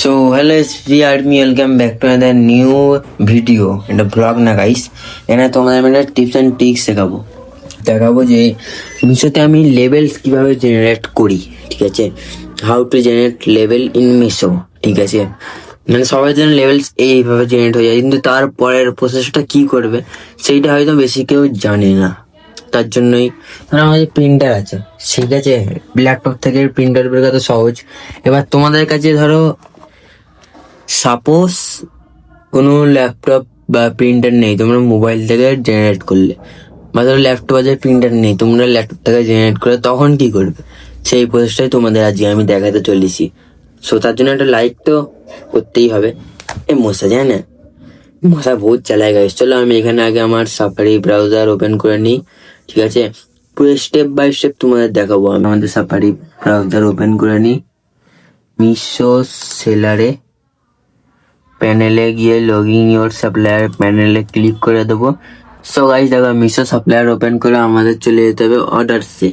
So hello SP army welcome back to another new video এটা blog না guys এখানে তোমাদের আমি একটা টিপস অ্যান্ড ট্রিক্স শেখাবো দেখাবো যে মিশোতে আমি লেভেলস কীভাবে জেনারেট করি, ঠিক আছে? হাউ টু জেনারেট লেভেল ইন মিশো ঠিক আছে? মানে সবাই যেন লেভেলস এইভাবে জেনারেট হয়ে যায়, কিন্তু তারপরের প্রসেসটা কি করবে, সেইটা হয়তো বেশি কেউ জানে না। তার জন্যই ধরো আমাদের প্রিন্টার আছে, ঠিক আছে? ল্যাপটপ থেকে প্রিন্টার বের করা সহজ। এবার তোমাদের কাছে ধরো সাপোজ কোনো ল্যাপটপ বা প্রিন্টার নেই, তোমরা মোবাইল থেকে জেনারেট করলে। বা ধরো ল্যাপটপ আছে প্রিন্টার নেই, তোমরা ল্যাপটপ থেকে জেনারেট করলে, তখন কি করবে? সেই প্রসেসটাই তোমাদের আজকে আমি দেখাতে চলেছি। সো তার জন্য একটা লাইক তো করতেই হবে। এ মশা যায় না? মশা বহুত চালায় গাইস চলো আমি এখানে আগে আমার সাফারি ব্রাউজার ওপেন করে নিই, ঠিক আছে? পুরো স্টেপ বাই স্টেপ তোমাদের দেখাবো আমি। আমাদের সাফারি ব্রাউজার ওপেন করে নিই। মিশো সেলারে প্যানেলে গিয়ে লগ ইন ইওর সাপ্লায়ার প্যানেলে ক্লিক করে দেবো। সো গাইস দেখো, মিশো সাপ্লায়ার ওপেন করে আমাদের চলে যেতে হবে অর্ডারসে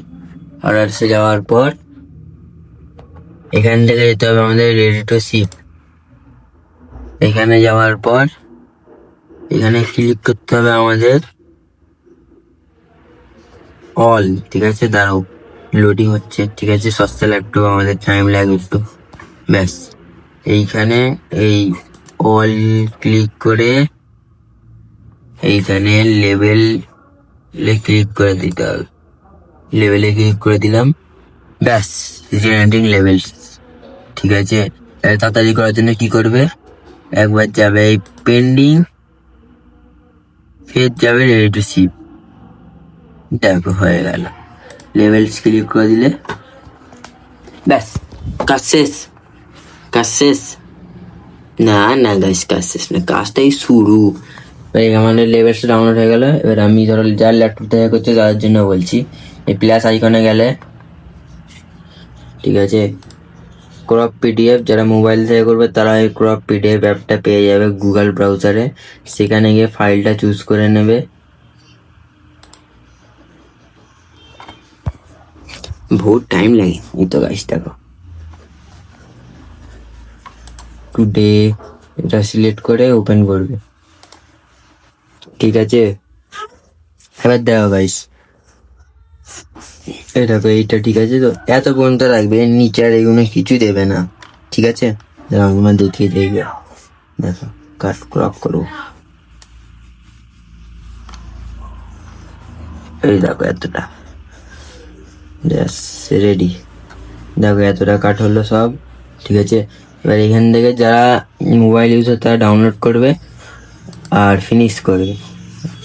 অর্ডারসে যাওয়ার পর এখান থেকে যেতে হবে আমাদের রেডি টু শিপ এখানে যাওয়ার পর এখানে ক্লিক করতে হবে আমাদের অল ঠিক আছে? দাঁড়াও লোডিং হচ্ছে, ঠিক আছে? সস্তা ল্যাপটপ আমাদের টাইম লাগে একটু ব্যাস, এইখানে এই অল ক্লিক করে এইখানে লেভেল ক্লিক করে দিতে হবে। লেভেলে ক্লিক করে দিলাম। ব্যাস জেনারেটিং লেভেল ঠিক আছে? তাড়াতাড়ি করার জন্য কি করবে? একবার যাবে এই পেন্ডিং ফের যাবে রেডি টু শিপ দেখো, হয়ে গেল। লেভেলস ক্লিক করে দিলে। ব্যাস, কাজ শেষ। কাজ শেষ। না না গাইস কাজ শেষ না কাজটাই শুরু। আমাদের লেভেলস ডাউনলোড হয়ে গেল এবার আমি ধরো যার ল্যাপটপ থেকে করছে তাদের জন্য বলছি এই প্লাস আইকনে গেলে ঠিক আছে? ক্রপ পিডিএফ যারা মোবাইল থেকে করবে তারা এই ক্রপ পিডিএফ অ্যাপটা পেয়ে যাবে গুগল ব্রাউজারে সেখানে গিয়ে ফাইলটা চুজ করে নেবে। বহুত টাইম লাগে এই তো গাছ দেখো। টুডে এটা সিলেক্ট করে ওপেন করবে। ঠিক আছে? এবার দেখো গাইস এটা দেখো এইটা ঠিক আছে তো? এত পর্যন্ত রাখবে, এর নিচে আর এগুলো কিছু দেবে না। ঠিক আছে? দেখবে দেখো, কাট ক্রপ করো। এই দেখো এতটা। রেডি দেখো এতটা কাট হলো সব। ঠিক আছে? এবার এখান থেকে যারা মোবাইল ইউজ হয়, তারা ডাউনলোড করবে আর ফিনিশ করবে।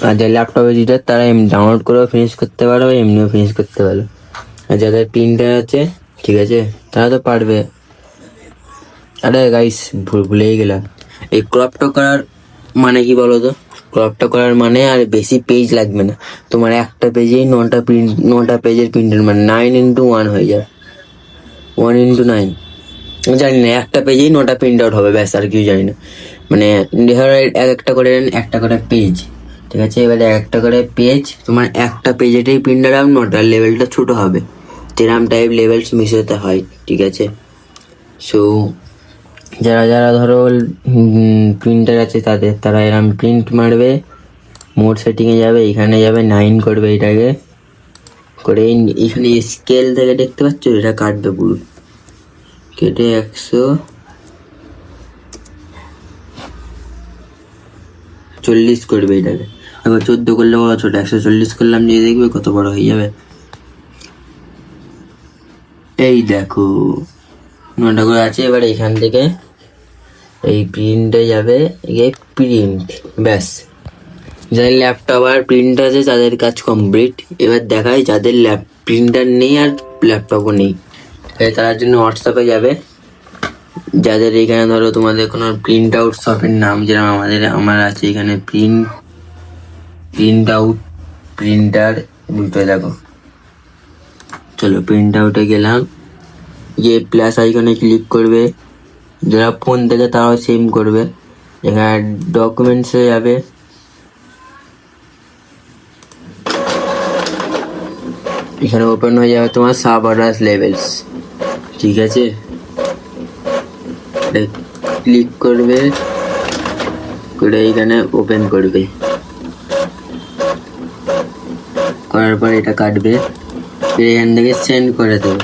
আর যারা ল্যাপটপ এডিটার তারা এমনি ডাউনলোড করেও ফিনিশ করতে পারো এমনিও ফিনিশ করতে পারো আর যাদের প্রিন্টার আছে, ঠিক আছে, তারা তো পারবে। আরে গাইস ভুল, ভুলেই গেলাম। এই ক্রপটা করার মানে কি বলো তো ক্রপটা করার মানে আর বেশি পেজ লাগবে না। তোমার একটা পেজেই নটা প্রিন্ট নটা পেজের প্রিন্টার মানে নাইন ইন্টু ওয়ান হয়ে যায় ওয়ান ইন্টু নাইন জানি না, একটা পেজেই নটা প্রিন্ট আউট হবে, ব্যাস, আর কিছু জানি না। মানে ধরো এক একটা করে একটা করে পেজ ঠিক আছে? এবারে একটা করে পেজ তোমার একটা পেজেটাই প্রিন্টার আউট নটা লেভেলটা ছোট হবে। যেরাম টাইপ লেভেলস মিশোতে হয়, ঠিক আছে? সো যারা যারা ধরো প্রিন্টার আছে তাদের, তারা এরম প্রিন্ট মারবে মোড সেটিংয়ে যাবে, এখানে যাবে নাইন করবে এটাকে। করে এখানে স্কেল থেকে দেখতে পাচ্ছ? এটা কাটবে পুরো। কেটে একশো চল্লিশ করবে এটাকে। এবার চোদ্দ করলে বড় ছোট, একশো চল্লিশ করলাম নিয়ে দেখবে কত বড় হয়ে যাবে। এই দেখো নটা করে আছে, এবার এখান থেকে এই প্রিন্টে যাবে এই প্রিন্ট ব্যাস। যাদের ল্যাপটপ আর প্রিন্ট আছে, তাদের কাজ কমপ্লিট এবার দেখায় যাদের ল্যাপ প্রিন্টার নেই আর ল্যাপটপও নেই। তার জন্য হোয়াটসঅ্যাপে যাবে। যাদের এখানে ধরো তোমাদের কোনো প্রিন্ট আউট শপের নাম যেরকম আমাদের, আমার আছে এখানে প্রিন্ট প্রিন্ট আউট প্রিন্টার দুটো দেখো। চলো প্রিন্ট আউটে গেলাম। গিয়ে প্লাস আইকনে ক্লিক করবে। যারা ফোন থেকে তারাও সেম করবে। এখানে ডকুমেন্টসে যাবে। এখানে ওপেন হয়ে যাবে তোমার সাব অর্ডার লেভেলস ঠিক আছে? ক্লিক করবে, করে এখানে ওপেন করবে। করার পর এটা কাটবে এখান থেকে সেন্ড করে দেবে।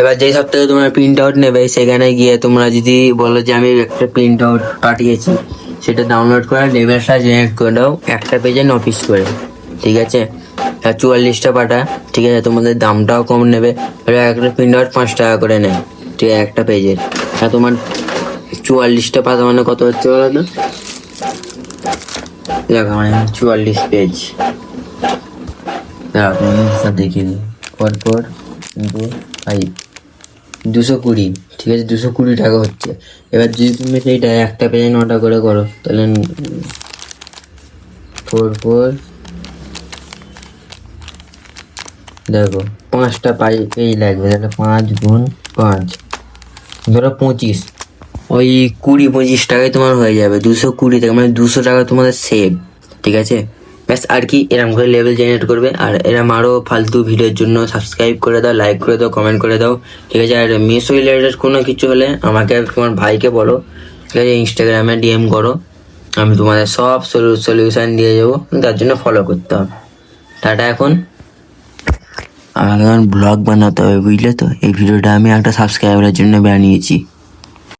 এবার যেই সব থেকে তোমরা প্রিন্ট আউট নেবে, সেখানে গিয়ে তোমরা যদি বলো যে আমি একটা প্রিন্ট আউট পাঠিয়েছি, সেটা ডাউনলোড করে লেভেলটা জেনারেট করে দাও, একটা পেজে ন পিস করে, ঠিক আছে? চুয়াল্লিশটা পাঠা, ঠিক আছে? তোমাদের দামটাও কম নেবে। একটা প্রিন্ট আউট পাঁচ টাকা করে নেয়, ঠিক আছে? একটা পেজের আর তোমার চুয়াল্লিশটা পাতা মানে কত হচ্ছে বলো তো? দেখো মানে চুয়াল্লিশ পেজ দেখিয়ে দিই পর পর ফাইভ দুশো কুড়ি, ঠিক আছে? দুশো কুড়ি টাকা হচ্ছে। এবার যদি তুমি সেইটা একটা পেজে নটা করে করো, তাহলে ফোর ফোর দেখো, পাঁচটা পাই পেজ লাগবে, তাহলে পাঁচ গুণ পাঁচ। ধরো পঁচিশ। ওই কুড়ি পঁচিশ টাকায় তোমার হয়ে যাবে, দুশো কুড়ি টাকা মানে দুশো টাকা তোমাদের সেভ ঠিক আছে? ব্যাস, আর কি, এরম করে লেভেল জেনারেট করবে, আর এরম আরও ফালতু ভিডিওর জন্য সাবস্ক্রাইব করে দাও লাইক করে দাও কমেন্ট করে দাও, ঠিক আছে? আর মিশো রিলেটেড কোনো কিছু হলে আমাকে তোমার ভাইকে বলো, ঠিক আছে? ইনস্টাগ্রামে ডিএম করো, আমি তোমাদের সব সলিউশন দিয়ে যাব তার জন্য ফলো করতে হবে। টাটা এখন। আমাকে ব্লগ বানাতে হবে বুঝলে তো? এই ভিডিওটা আমি একটা সাবস্ক্রাইবারের জন্য বানিয়েছি।